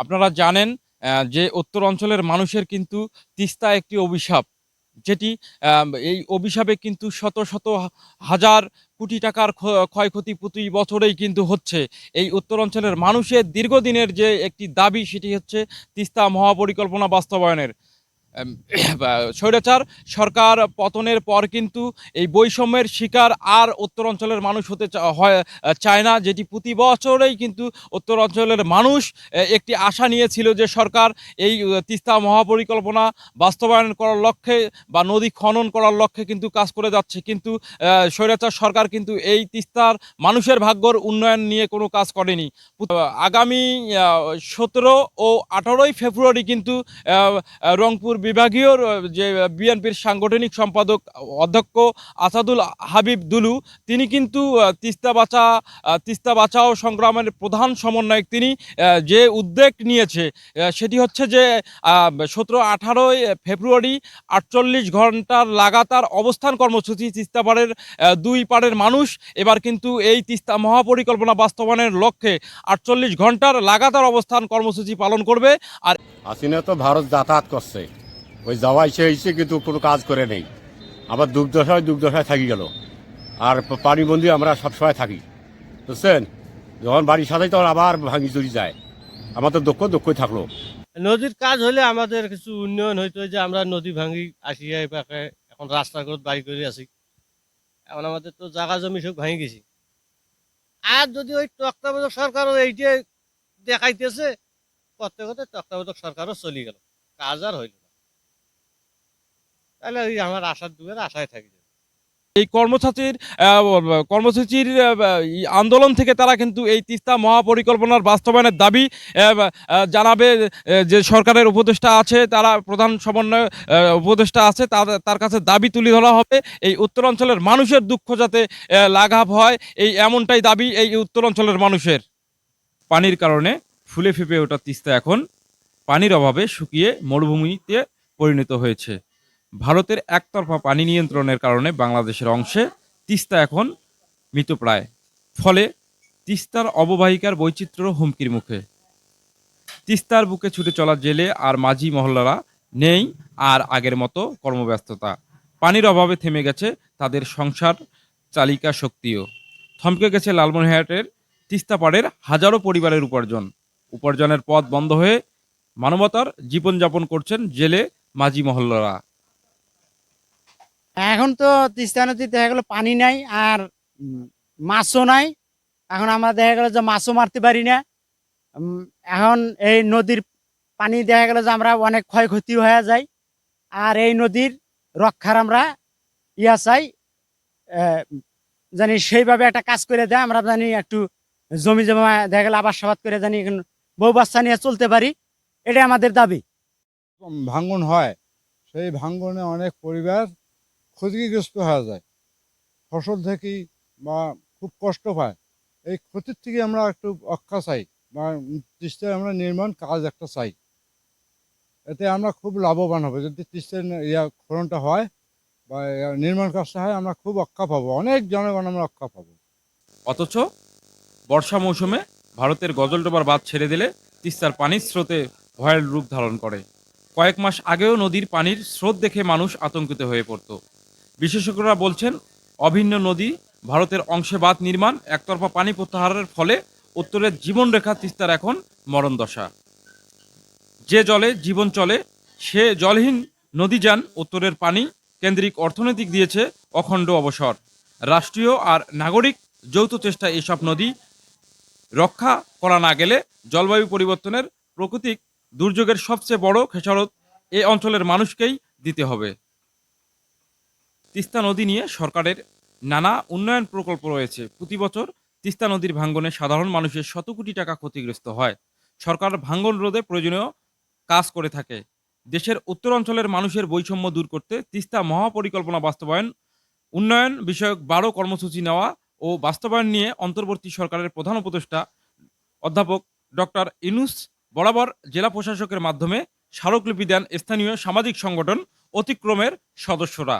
আপনারা জানেন যে উত্তর অঞ্চলের মানুষের কিন্তু তিস্তা একটি অভিশাপ, যেটি এই অভিশাপে কিন্তু শত শত হাজার কোটি টাকার ক্ষ- ক্ষয়ক্ষতি প্রতি বছরেই কিন্তু হচ্ছে। এই উত্তর অঞ্চলের মানুষের দীর্ঘদিনের যে একটি দাবি, সেটি হচ্ছে তিস্তা মহাপরিকল্পনা বাস্তবায়নের। স্বৈরাচার, সরকার পতনের পর কিন্তু এই বৈষম্যের শিকার আর উত্তর অঞ্চলের মানুষ হতে হয়, চায় না, যেটি প্রতি বছরেই কিন্তু উত্তর অঞ্চলের মানুষ একটি আশা নিয়েছিল যে সরকার এই তিস্তা মহাপরিকল্পনা বাস্তবায়ন করার লক্ষ্যে বা নদী খনন করার লক্ষ্যে কিন্তু কাজ করে যাচ্ছে। কিন্তু স্বৈরাচার সরকার কিন্তু এই তিস্তার মানুষের ভাগ্যর উন্নয়ন নিয়ে কোনো কাজ করেনি। আগামী সতেরো ও আঠারোই ফেব্রুয়ারি কিন্তু রংপুর বিভাগীয় যে বিএনপির সাংগঠনিক সম্পাদক অধ্যক্ষ আসাদুল হাবিব দুলু, তিনি কিন্তু তিস্তা বাঁচা তিস্তা বাঁচাও সংগ্রামের প্রধান সমন্বয়ক তিনি যে উদ্যোগ নিয়েছে সেটি হচ্ছে যে সতেরো আঠারোই ফেব্রুয়ারি আটচল্লিশ ঘণ্টার লাগাতার অবস্থান কর্মসূচি তিস্তা পাড়ের দুই পাড়ের মানুষ, এবার কিন্তু এই তিস্তা মহাপরিকল্পনা বাস্তবায়নের লক্ষ্যে আটচল্লিশ ঘণ্টার লাগাতার অবস্থান কর্মসূচি পালন করবে, আর হাসিনা তো ভারত যাতায়াত করছে। ওই যাওয়া এসে এসে কিন্তু কোনো কাজ করে নেই। আবার দুর্দশায় দুর্দশায় থাকি গেল। আর পানিবন্দি আমরা সবসময় থাকি। বুঝছেন? যখন বাড়ির সাথেই তখন আবার ভাঙি চুরি যায়। আমার তো দক্ষ দক্ষই থাকল। নদীর কাজ হলে আমাদের কিছু উন্নয়ন হইতো যে আমরা নদী ভাঙি, আসি এই এখন রাস্তা করে বাড়ি করে আসি। এখন আমাদের তো জায়গা জমি সব ভাঙি গেছি। আর যদি ওই তত্ত্বাবধায়ক সরকারও যে দেখাইতেছে প্রত্যেকতে তত্ত্বাবধায়ক সরকারও চলে গেল। কাজ আর হইল তাহলে আমার আশার দুয়ের আশায় থাকি এই কর্মসূচির কর্মসূচির আন্দোলন থেকে তারা কিন্তু এই তিস্তা মহাপরিকল্পনার বাস্তবায়নের দাবি জানাবে যে সরকারের উপদেষ্টা আছে, তারা প্রধান সমন্বয় উপদেষ্টা আছে, তার কাছে দাবি তুলে ধরা হবে। এই উত্তর অঞ্চলের মানুষের দুঃখ যাতে লাঘব হয়, এই এমনটাই দাবি এই উত্তর অঞ্চলের মানুষের। পানির কারণে ফুলে ফেপে ওঠা তিস্তা এখন পানির অভাবে শুকিয়ে মরুভূমিতে পরিণত হয়েছে। ভারতের একতরফা পানি নিয়ন্ত্রণের কারণে বাংলাদেশের অংশে তিস্তা এখন মৃতপ্রায়। ফলে তিস্তার অববাহিকার বৈচিত্র্য হুমকির মুখে। তিস্তার বুকে ছুটে চলা জেলে আর মাঝি মহল্লারা নেই আর আগের মতো কর্মব্যস্ততা। পানির অভাবে থেমে গেছে তাদের সংসার চালিকা শক্তিও। থমকে গেছে লালমনিরহাটের তিস্তা পাড়ের হাজারো পরিবারের উপার্জন। উপার্জনের পথ বন্ধ হয়ে মানবতার জীবনযাপন করছেন জেলে মাঝি মহল্লারা। এখন তো তিস্তা নদীতে দেখা গেলো পানি নাই আর মাছও নাই। এখন আমরা দেখা গেলো যে মাছও মারতে পারি না। এখন এই নদীর পানি দেখা গেলো যে আমরা অনেক ক্ষয়ক্ষতি হয়ে যায়। আর এই নদীর রক্ষার আমরা ইয়া চাই জানি সেইভাবে একটা কাজ করে দেয়। আমরা জানি একটু জমি জমা দেখা গেলো আবাদ সাবাদ করে জানি এখন বউ বাচ্চা নিয়ে চলতে পারি। এটা আমাদের দাবি। ভাঙ্গন হয়, সেই ভাঙ্গনে অনেক পরিবার ক্ষতিগ্রস্ত হয়ে যায়। ফসল থেকে বা খুব কষ্ট পায়। এই ক্ষতির থেকে আমরা একটু অক্ষা চাই বা তিস্তায় আমরা নির্মাণ কাজ একটা চাই। এতে আমরা খুব লাভবান হব। যদি তিস্তার ইয়া খননটা হয় বা নির্মাণ কাজটা হয়, আমরা খুব অক্ষা পাবো। অনেক জনগণ আমরা রক্ষা পাবো। অথচ বর্ষা মৌসুমে ভারতের গজলডোবার বাঁধ ছেড়ে দিলে তিস্তার পানির স্রোতে ভয়ের রূপ ধারণ করে। কয়েক মাস আগেও নদীর পানির স্রোত দেখে মানুষ আতঙ্কিত হয়ে পড়ত। বিশেষজ্ঞরা বলছেন, অভিন্ন নদী ভারতের অংশে বাঁধ নির্মাণ, একতরফা পানি প্রত্যাহারের ফলে উত্তরের জীবনরেখা তিস্তার এখন মরণ দশা। যে জলে জীবন চলে, সে জলহীন নদী যান উত্তরের পানি কেন্দ্রিক অর্থনৈতিক দিয়েছে অখণ্ড অবসর। রাষ্ট্রীয় আর নাগরিক যৌথ চেষ্টা এসব নদী রক্ষা করা না গেলে জলবায়ু পরিবর্তনের প্রকৃতিক দুর্যোগের সবচেয়ে বড় খেসারত এ অঞ্চলের মানুষকেই দিতে হবে। তিস্তা নদী নিয়ে সরকারের নানা উন্নয়ন প্রকল্প রয়েছে। প্রতি বছর তিস্তা নদীর ভাঙ্গনে সাধারণ মানুষের শত কোটি টাকা ক্ষতিগ্রস্ত হয়। সরকার ভাঙ্গন রোধে প্রয়োজনীয় কাজ করে থাকে। দেশের উত্তর অঞ্চলের মানুষের বৈষম্য দূর করতে তিস্তা মহাপরিকল্পনা বাস্তবায়ন, উন্নয়ন বিষয়ক বারো কর্মসূচি নেওয়া ও বাস্তবায়ন নিয়ে অন্তর্বর্তী সরকারের প্রধান উপদেষ্টা অধ্যাপক ডক্টর ইনুস বরাবর জেলা প্রশাসকের মাধ্যমে স্মারকলিপি দেন স্থানীয় সামাজিক সংগঠন অতিক্রমের সদস্যরা।